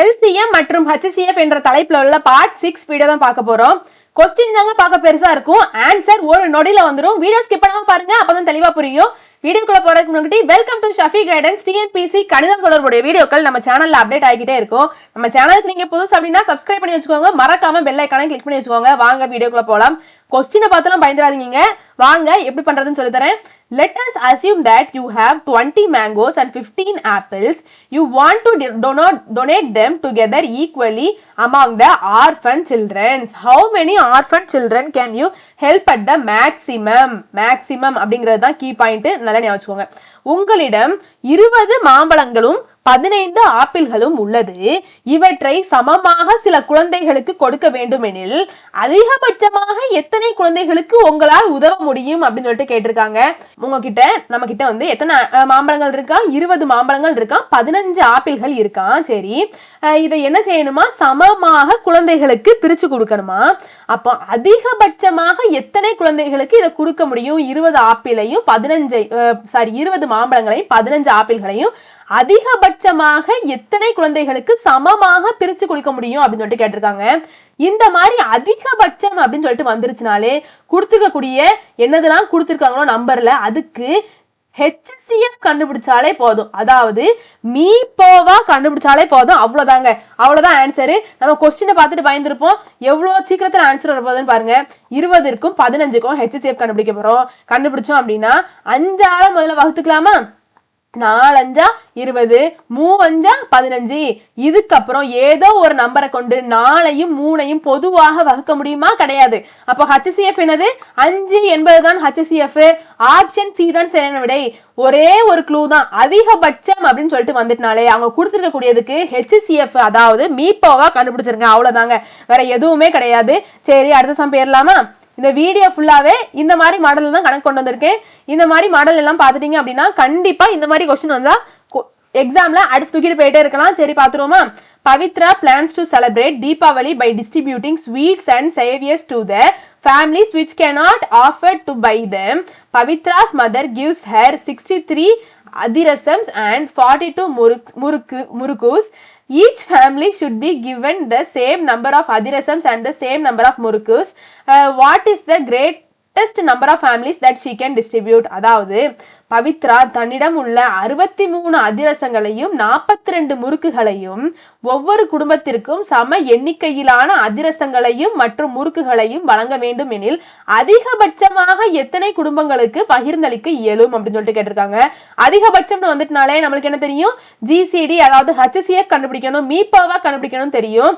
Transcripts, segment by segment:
LCM மற்றும் HCF என்ற தலைப்புல உள்ள பார்ட் சிக்ஸ் வீடியோ தான் பார்க்க போறோம். கொஸ்டின் தாங்க பார்க்க பெருசா இருக்கும். ஆன்சர் ஒரு நொடியில வந்துடும் வீடியோ ஸ்கிப் பண்ணாம பாருங்க அப்பதான் தெளிவா புரியும். வீடியோக்குள்ள போறதுக்கு முன்னாடி welcome to Shafi guidance TNPSC கணிதம் தொடர்புடைய வீடியோக்கள் நம்ம சேனல்ல அப்டேட் ஆகிட்டே இருக்கும். நம்ம சேனலுக்கு நீங்க புதுசு அப்படின்னா சப்ஸ்கிரைப் பண்ணி வச்சுக்கோங்க. மறக்காம பெல் ஐக்கான கிளிக் பண்ணி வச்சுக்கோங்க. வாங்க வீடியோக்குள்ள போலாம். கொஸ்டினை பார்த்தெல்லாம் பயந்துடாதீங்க வாங்க எப்படி பண்ணுறதுன்னு சொல்லி தரேன் let us assume that you have twenty mangoes and fifteen apples you want to donate donate them together equally among the orphan childrens how many orphan children can you help at the maximum maximum அப்படிங்கிறது தான் key point நல்லா ஞாபகம் உங்களிடம் இருபது மாம்பழங்களும் பதினைந்து ஆப்பிள்களும் உள்ளது. இவற்றை சமமாக சில குழந்தைகளுக்கு கொடுக்க வேண்டுமெனில் அதிகபட்சமாக எத்தனை குழந்தைகளுக்கு உங்களால் உதவ முடியும் அப்படின்னு சொல்லிட்டு கேட்டிருக்காங்க. உங்ககிட்ட நம்ம கிட்ட வந்து எத்தனை மாம்பழங்கள் இருக்கா? இருபது மாம்பழங்கள் இருக்கா? பதினஞ்சு ஆப்பிள்கள் இருக்கான் சரி. அஹ், இதை என்ன செய்யணுமா? சமமாக குழந்தைகளுக்கு பிரிச்சு கொடுக்கணுமா? அப்போ அதிகபட்சமாக எத்தனை குழந்தைகளுக்கு இதை கொடுக்க முடியும்? இருபது ஆப்பிளையும் பதினஞ்சு சாரி இருபது மாம்பழங்களையும் பதினஞ்சு ஆப்பிள்களையும் அதிகபட்சமாக எத்தனை குழந்தைகளுக்கு சமமாக பிரிச்சு கொடுக்க முடியும் அப்படின்னு சொல்லிட்டு கேட்டிருக்காங்க. இந்த மாதிரி அதிகபட்சம் அப்படின்னு சொல்லிட்டு வந்துருச்சுனாலே கொடுத்துருக்கக்கூடிய என்னதெல்லாம் கொடுத்துருக்காங்களோ நம்பர்ல அதுக்கு ஹெச்சிஎஃப் கண்டுபிடிச்சாலே போதும். அதாவது மீப்போவா கண்டுபிடிச்சாலே போதும். அவ்வளவுதாங்க. அவ்வளவுதான் ஆன்சரு நம்ம கொஸ்டினை பார்த்துட்டு பயந்துருப்போம். எவ்வளவு சீக்கிரத்துல ஆன்சர் வரப்போகுதுன்னு பாருங்க. இருபதுக்கும் பதினஞ்சுக்கும் ஹெச்சிஎஃப் கண்டுபிடிக்க போறோம். கண்டுபிடிச்சோம் அப்படின்னா அஞ்சால முதல்ல வகுத்துக்கலாமா? நாலஞ்சா இருபது மூவஞ்சா பதினஞ்சு. இதுக்கப்புறம் ஏதோ ஒரு நம்பரை கொண்டு நாளையும் மூணையும் பொதுவாக வகுக்க முடியுமா? கிடையாது. அப்போ ஹச்சிசிஎஃப் என்னது? அஞ்சு என்பதுதான் ஹச்சிசிஎஃப் ஆப்ஷன் சி தான் சரியான விடை. ஒரே ஒரு க்ளூ தான். அதிகபட்சம் அப்படின்னு சொல்லிட்டு வந்துட்டனாலே அவங்க கொடுத்துருக்கக்கூடியதுக்கு ஹெச்சிசிஎஃப் அதாவது மீப்போவா கண்டுபிடிச்சிருங்க. அவ்வளோதாங்க வேற எதுவுமே கிடையாது. சரி அடுத்த சம் பேர்லாமா? இந்த வீடியோ ஃபுல்லாவே இந்த மாதிரி மாடல் தான் கணக்கு கொண்டு வந்திருக்கேன். இந்த மாதிரி மாடல் எல்லாம் பார்த்துட்டீங்க அப்படின்னா கண்டிப்பா இந்த மாதிரி கொஸ்டின் வந்தா எக்ஸாம்ல அடிச்சு தூக்கிட்டு போயிட்டே இருக்கலாம். சரி பாத்துருவோமா Pavithra plans to celebrate Deepavali by distributing sweets and savouries to the families which cannot offer to buy to Pavithra's mother gives mother gives her 63 adirasams and 42 muruk, murukku murukkus each family should be given the same number of adirasams and the same number of murukus. Uh, what is the greatest number of families that she can distribute அதாவது பவித்ரா தன்னிடம் உள்ள அறுபத்தி மூணு அதிரசங்களையும் நாற்பத்தி ரெண்டு முறுக்குகளையும் ஒவ்வொரு குடும்பத்திற்கும் சம எண்ணிக்கையிலான அதிரசங்களையும் மற்றும் முறுக்குகளையும் வழங்க வேண்டும் எனில் அதிகபட்சமாக எத்தனை குடும்பங்களுக்கு பகிர்ந்தளிக்க இயலும் அப்படின்னு சொல்லிட்டு கேட்டிருக்காங்க. அதிகபட்சம்னு வந்துட்டுனாலே நம்மளுக்கு என்ன தெரியும்? ஜிசிடி அதாவது ஹச்சிசிஎஃப் கண்டுபிடிக்கணும் மீப்பாவா கண்டுபிடிக்கணும் தெரியும்.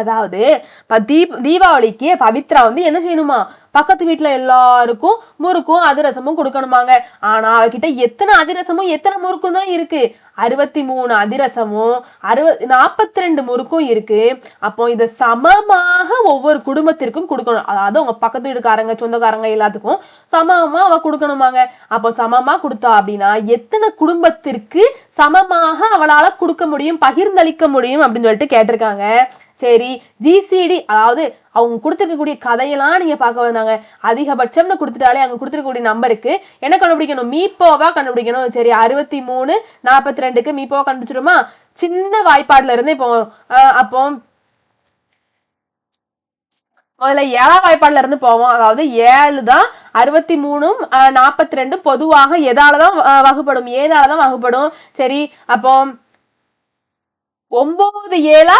அதாவது இப்ப தீப் தீபாவளிக்கு பவித்ரா வந்து என்ன செய்யணுமா? பக்கத்து வீட்டுல எல்லாருக்கும் முறுக்கும் அதிரசமும் கொடுக்கணுமாங்க. ஆனா அவகிட்ட எத்தனை அதிரசமும் எத்தனை முறுக்கும் தான் இருக்கு? அறுபத்தி மூணு அதிரசமும் அறுபது நாற்பத்தி ரெண்டு முறுக்கும் இருக்கு. அப்போ இதை சமமாக ஒவ்வொரு குடும்பத்திற்கும் கொடுக்கணும். அதாவது அவங்க பக்கத்து வீட்டுக்காரங்க சொந்தக்காரங்க எல்லாத்துக்கும் சமமா அவ கொடுக்கணுமாங்க. அப்போ சமமா கொடுத்தா அப்படின்னா எத்தனை குடும்பத்திற்கு சமமாக அவளால கொடுக்க முடியும் பகிர்ந்தளிக்க முடியும் அப்படின்னு சொல்லிட்டு கேட்டிருக்காங்க. சரி ஜிசிடி அதாவது அவங்க கொடுத்துருக்கக்கூடிய கதையெல்லாம் நீங்க பார்க்க வந்தாங்க. அதிகபட்சம்னு கொடுத்துட்டாலே அங்க கொடுத்துருக்கக்கூடிய நம்பருக்கு என்ன கண்டுபிடிக்கணும்? மீப்போவா கண்டுபிடிக்கணும்? சரி அறுபத்தி மூணு நாற்பத்தி ரெண்டுக்கு மீப்போவா கண்டுபிடிச்சிருமா சின்ன வாய்ப்பாடுல இருந்து இப்போ அப்போ முதல்ல ஏழாம் வாய்ப்பாடுல இருந்து போவோம். அதாவது ஏழு தான் அறுபத்தி மூணும் நாற்பத்தி ரெண்டு பொதுவாக எதாலதான் வகுப்படும்? ஏதாலதான் வகுப்படும்? சரி அப்போ ஒன்பது ஏழா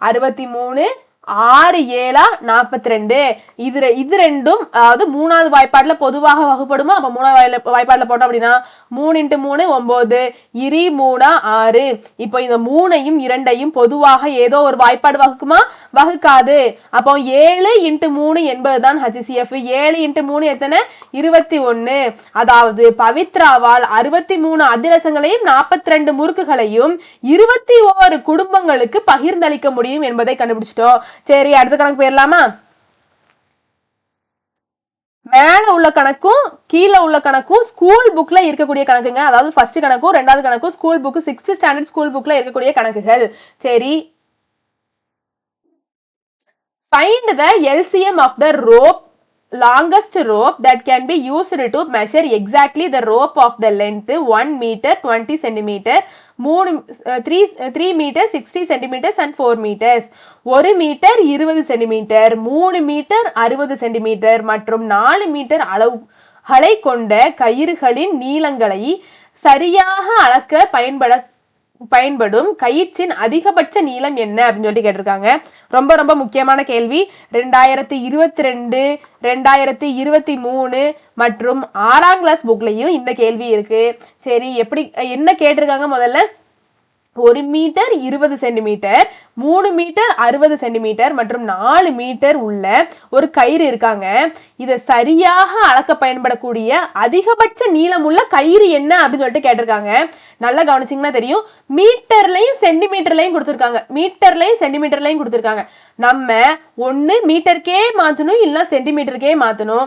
அறுபத்தி மூணு ஆறு ஏழா நாற்பத்தி ரெண்டு இது ரெ- இது ரெண்டும் அதாவது மூணாவது வாய்ப்பாடுல பொதுவாக வகுப்படுமா? அப்ப மூணாவது வாயில- வாய்ப்பாடுல போட்டோம் அப்படின்னா மூணு இன்ட்டு மூணு ஒன்பது இரு மூணா ஆறு. இப்போ இந்த மூணையும் இரண்டையும் பொதுவாக ஏதோ ஒரு வாய்ப்பாடு வகுக்குமா? வகுக்காது. அப்போ ஏழு இன்ட்டு மூணு என்பது தான் ஹச்சிசிஎஃப் ஏழு இன்ட்டு மூணு எத்தனை? இருபத்தி ஒண்ணு அதாவது பவித்ராவால் அறுபத்தி மூணு அதிரசங்களையும் நாற்பத்தி ரெண்டு முறுக்குகளையும் இருபத்தி ஓரு குடும்பங்களுக்கு பகிர்ந்தளிக்க முடியும் என்பதை கண்டுபிடிச்சிட்டோம். சரி அடுத்த கணக்கு போயிடலாமா மேல உள்ள கணக்கும் கீழே உள்ள கணக்கும் ஸ்கூல் புக்ல இருக்கக்கூடிய கணக்குங்க. அதாவது ஃபர்ஸ்ட் கணக்கும் ரெண்டாவது கணக்கும் school book sixth standard school புக்ல இருக்கக்கூடிய கணக்குகள். சரி. Find the LCM of the rope longest rope that can be used to measure exactly the rope of the length 1 meter 20 centimeter. மூணு three three metre sixty centimetres and four metres ஒரு metre இருபது centimetre மூணு metre அறுபது centimetre மற்றும் நாலு metre அளவுகளை கொண்ட கயிறுகளின் நீளங்களை சரியாக அளக்க பயன்பட பயன்படும் கயிற்றின் அதிகபட்ச நீளம் என்ன அப்படின்னு சொல்லி கேட்டிருக்காங்க. ரொம்ப ரொம்ப முக்கியமான கேள்வி. ரெண்டாயிரத்தி இருபத்தி ரெண்டு ரெண்டாயிரத்தி இருபத்தி மூணு மற்றும் ஆறாம் கிளாஸ் புக்லையும் இந்த கேள்வி இருக்கு. சரி எப்படி என்ன கேட்டிருக்காங்க முதல்ல? ஒரு மீட்டர் இருபது சென்டிமீட்டர் மூணு மீட்டர் அறுபது சென்டிமீட்டர் மற்றும் நாலு மீட்டர் உள்ள ஒரு கயிறு இருக்காங்க. இதை சரியாக அளக்க பயன்படக்கூடிய அதிகபட்ச நீளமுள்ள கயிறு என்ன அப்படின்னு சொல்லிட்டு கேட்டிருக்காங்க. நல்லா கவனிச்சிங்கன்னா தெரியும். மீட்டர்லையும் சென்டிமீட்டர்லையும் கொடுத்துருக்காங்க. மீட்டர்லையும் சென்டிமீட்டர்லையும் கொடுத்துருக்காங்க. நம்ம ஒன்று மீட்டருக்கே மாற்றணும் இல்லை சென்டிமீட்டருக்கே மாற்றணும்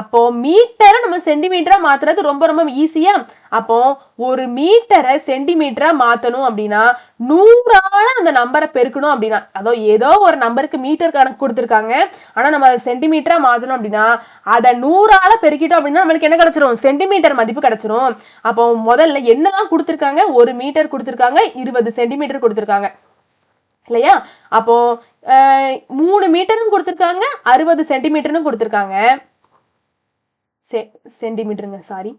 அப்போ மீட்டரை நம்ம சென்டிமீட்டராக மாற்றுறது ரொம்ப ரொம்ப ஈஸியாக அப்போ ஒரு மீட்டரை சென்டிமீட்டராக மாற்றணும் அப்படின்னு நூறால அந்த நம்பரை பெருக்கணும் அப்படின்னா அதோ ஏதோ ஒரு நம்பருக்கு மீட்டர் கணக்கு கொடுத்துருக்காங்க. ஆனா நம்ம அதை சென்டிமீட்டரா மாத்தணும் அப்படின்னா அதை நூறால பெருக்கிட்டோம் அப்படின்னா நம்மளுக்கு என்ன கிடைச்சிரும்? சென்டிமீட்டர் மதிப்பு கிடைச்சிரும். அப்போ முதல்ல என்னதான் கொடுத்துருக்காங்க? ஒரு மீட்டர் கொடுத்துருக்காங்க இருபது சென்டிமீட்டர் கொடுத்துருக்காங்க. இல்லையா? அப்போ மூணு மீட்டரும் கொடுத்துருக்காங்க அறுபது சென்டிமீட்டர்னு கொடுத்துருக்காங்க. செ சென்டிமீட்டருங்க சாரி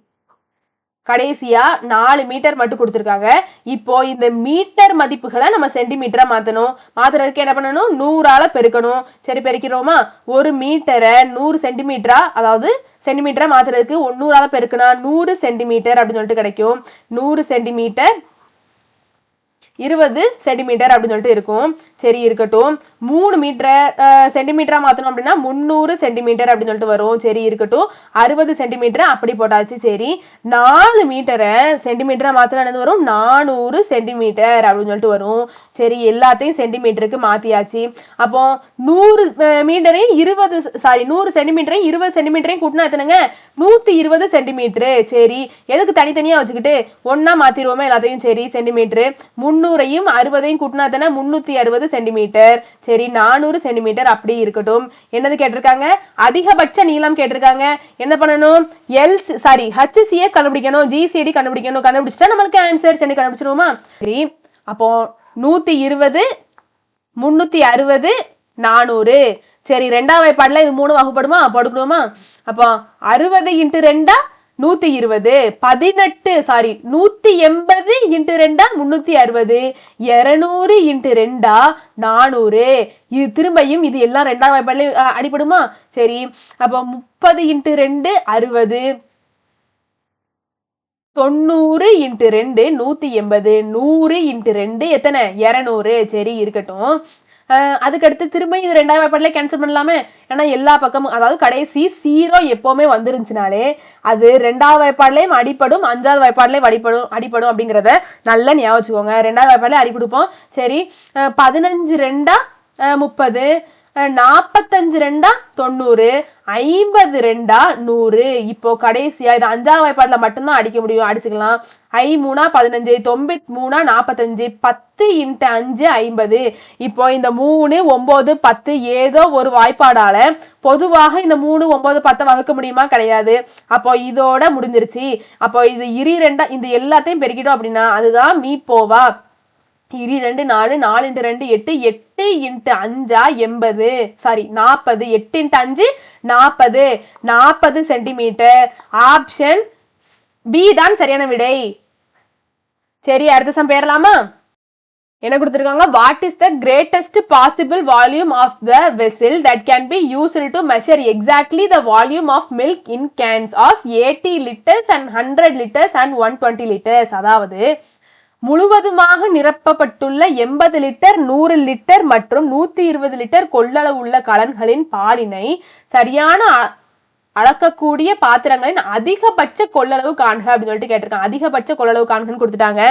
கடைசியா நாலு மீட்டர் மட்டும் கொடுத்துருக்காங்க. இப்போ இந்த மீட்டர் மதிப்புகளை நம்ம சென்டிமீட்டரா மாத்தணும். மாத்துறதுக்கு என்ன பண்ணணும்? நூறால பெருக்கணும். சரி பெருக்கிறோமா ஒரு மீட்டரை நூறு சென்டிமீட்டரா அதாவது சென்டிமீட்டரா மாத்துறதுக்கு ஒன்னூறால பெருக்கணும் நூறு சென்டிமீட்டர் அப்படின்னு சொல்லிட்டு கிடைக்கும். நூறு சென்டிமீட்டர் இருபது சென்டிமீட்டர் அப்படின்னு சொல்லிட்டு இருக்கும். சரி இருக்கட்டும். மூணு மீட்டரை சென்டிமீட்டராக மாற்றணும் அப்படின்னா முந்நூறு சென்டிமீட்டர் அப்படின்னு சொல்லிட்டு வரும். சரி இருக்கட்டும். அறுபது சென்டிமீட்டர் அப்படி போட்டாச்சு. சரி நாலு மீட்டரை சென்டிமீட்டராக மாற்றினா வரும்? நானூறு சென்டிமீட்டர் அப்படின்னு சொல்லிட்டு வரும். சரி எல்லாத்தையும் சென்டிமீட்டருக்கு மாற்றியாச்சு அப்போ நூறு மீட்டரையும் இருபது சாரி நூறு சென்டிமீட்டரையும் இருபது சென்டிமீட்டரையும் கூட்டினா எத்தனைங்க? நூற்றி இருபது சென்டிமீட்டரு சரி எதுக்கு தனித்தனியாக வச்சுக்கிட்டு ஒன்றா மாற்றிடுவோமே எல்லாத்தையும்? சரி சென்டிமீட்டரு முந்நூறையும் அறுபதையும் கூட்டினா தானே முன்னூத்தி அறுபது சென்டிமீட்டர் சரி நானூறு சென்டிமீட்டர் அப்படி இருக்கட்டும். என்னது கேட்டிருக்காங்க? அதிகபட்ச நீளம் கேட்டிருக்காங்க. என்ன பண்ணணும்? எல் சாரி ஹச்சிசிஏ கண்டுபிடிக்கணும் ஜிசிடி கண்டுபிடிக்கணும். கண்டுபிடிச்சிட்டா நம்மளுக்கு ஆன்சர் சென்னை கண்டுபிடிச்சிருவோமா? சரி அப்போ நூத்தி இருபது முன்னூத்தி அறுபது நானூறு. சரி ரெண்டாம் வாய்ப்பாடுல இது மூணு வகுப்படுமா? படுக்கணுமா அப்போ அறுபது இன்ட்டு ரெண்டா நூத்தி இருபது பதினெட்டு சாரி நூத்தி எண்பது இன்ட்டு ரெண்டா முன்னூத்தி அறுபது இருநூறு இன்ட்டு ரெண்டா நானூறு. இது திரும்பியும் இது எல்லாம் ரெண்டாம் வாய்ப்பாடுல அடிப்படுமா சரி அப்போ முப்பது இன்ட்டு ரெண்டு அறுபது. தொண்ணூறு இன்ட்டு ரெண்டு நூத்தி எண்பது நூறு இன்ட்டு ரெண்டு எத்தனை? இரநூறு. சரி இருக்கட்டும். அதுக்கடுத்து திரும்ப இது ரெண்டாவது வாய்ப்பாட்டிலே கேன்சல் பண்ணலாமே? ஏன்னா எல்லா பக்கமும் அதாவது கடைசி சீரோ எப்போவுமே வந்துருந்துச்சுனாலே அது ரெண்டாவது வாய்ப்பாடுலேயும் அடிப்படும் அஞ்சாவது வாய்ப்பாடுலேயும் அடிப்படும் அடிப்படும் அப்படிங்கிறத நல்லா ஞாபகம் வச்சுக்கோங்க. ரெண்டாவது வாய்ப்பாடுலேயே அடிப்படுப்போம் சரி பதினஞ்சு ரெண்டா முப்பது நாற்பத்தஞ்சு ரெண்டா தொண்ணூறு ஐம்பது ரெண்டா நூறு. இப்போ கடைசியா இது அஞ்சாவது வாய்ப்பாட்டில் மட்டும்தான் அடிக்க முடியும். அடிச்சுக்கலாம். ஐ மூணா பதினஞ்சு தொம்பத்தி மூணா நாற்பத்தஞ்சு பத்து இன்ட்டு அஞ்சு ஐம்பது. இப்போ இந்த மூணு ஒம்பது பத்து ஏதோ ஒரு வாய்ப்பாடால பொதுவாக இந்த மூணு ஒம்பது பத்தை வகுக்க முடியுமா? கிடையாது. அப்போ இதோட முடிஞ்சிருச்சு. அப்போ இது இரு ரெண்டா இந்த எல்லாத்தையும் பெருக்கிட்டோம் அப்படின்னா அதுதான் மீ போவா. இரு ரெண்டு நாலு நாலு இன்ட்டு ரெண்டு எட்டு எட்டு இன்ட்டு அஞ்சா எண்பது. சாரி நாற்பது எட்டு இன்ட்டு அஞ்சு நாற்பது நாற்பது சென்டிமீட்டர். ஆப்ஷன் பி தான் சரியான விடை. சரி அடுத்த சம் பேரலாமா என்ன கொடுத்துருக்காங்க? What is the greatest possible volume of the vessel that can be used to measure exactly the volume of milk in cans of eighty litres and hundred litres and one twenty litres அதாவது முழுவதுமாக நிரப்பப்பட்டுள்ள எண்பது litre நூறு litre மற்றும் நூத்தி இருபது litre கொள்ளளவுள்ள கலன்களின் பாலினை சரியான அளக்கக்கூடிய பாத்திரங்களின் அதிகபட்ச கொள்ளளவு காண்க அப்படின்னு சொல்லிட்டு கேட்டிருக்காங்க. அதிகபட்ச கொள்ளளவு காண்கன்னு கொடுத்துட்டாங்க.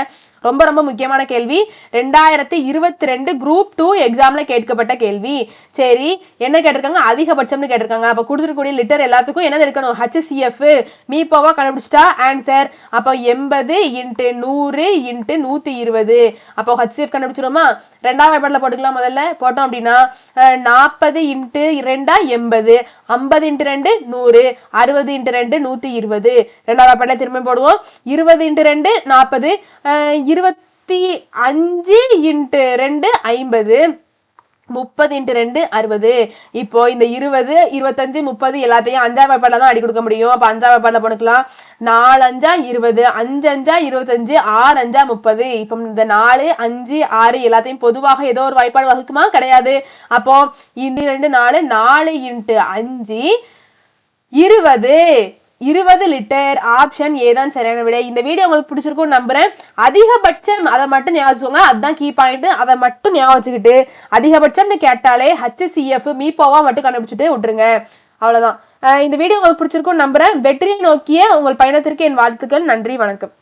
ரொம்ப ரொம்ப முக்கியமான கேள்வி. ரெண்டாயிரத்தி இருபத்தி ரெண்டு குரூப் டூ எக்ஸாம்ல கேட்கப்பட்ட கேள்வி. சரி என்ன கேட்டிருக்காங்க? அதிகபட்சம்னு கேட்டிருக்காங்க. அப்ப கொடுத்துருக்கூடிய லிட்டர் எல்லாத்துக்கும் என்ன எடுக்கணும்? HCF me கண்டுபிடிச்சிட்டா? ஆன்சர் அப்போ எண்பது இன்ட்டு நூறு இன்ட்டு நூத்தி இருபது. அப்போ ஹச்சிஎஃப் கண்டுபிடிச்சிருமா ரெண்டாவது வாய்ப்பாட்டில் போட்டுக்கலாம் முதல்ல. போட்டோம் அப்படின்னா நாற்பது இன்ட்டு ரெண்டா எண்பது. ஐம்பது இன்ட்டு ரெண்டு நூறு. அறுபது இன்ட்டு ரெண்டு நூத்தி இருபது. ரெண்டாவது வாய்ப்பாட்டில் திரும்ப போடுவோம். இருபது இன்ட்டு ரெண்டு நாற்பது. இருபத்தி அஞ்சு இன்ட்டு ரெண்டு ஐம்பது முப்பது இன்ட்டு ரெண்டு அறுபது. இப்போ இந்த இருபது இருபத்தஞ்சு முப்பது எல்லாத்தையும் அஞ்சாம் வாய்ப்பாடில் தான் அடி கொடுக்க முடியும். அப்போ அஞ்சாம் வாய்ப்பாடில் போனுக்கலாம் நாலு அஞ்சா இருபது அஞ்சு அஞ்சா இருபத்தஞ்சு ஆறு அஞ்சா முப்பது. இப்போ இந்த நாலு அஞ்சு ஆறு எல்லாத்தையும் பொதுவாக ஏதோ ஒரு வாய்ப்பாடு வகுக்குமா? கிடையாது. அப்போ இந்த ரெண்டு நாலு நாலு இன்ட்டு அஞ்சு இருபது. இருபது லிட்டர் ஆப்ஷன் ஏதான் சரியான விடை இந்த வீடியோ உங்களுக்கு பிடிச்சிருக்கும் நம்புறேன். அதிகபட்சம் அதை மட்டும் ஞாபகம் வச்சுக்கோங்க. அதுதான் கீ பாயிண்ட் அதை மட்டும் ஞாபகம் வச்சுக்கிட்டு அதிகபட்சம்னு கேட்டாலே ஹச்சிசிஎஃப் மீப்போவா மட்டும் கண்டுபிடிச்சிட்டு விட்டுருங்க. அவ்வளவுதான். இந்த வீடியோ உங்களுக்கு பிடிச்சிருக்கும் நம்புறேன். வெற்றியை நோக்கிய உங்கள் பயணத்திற்கு என் வாழ்த்துக்கள். நன்றி வணக்கம்.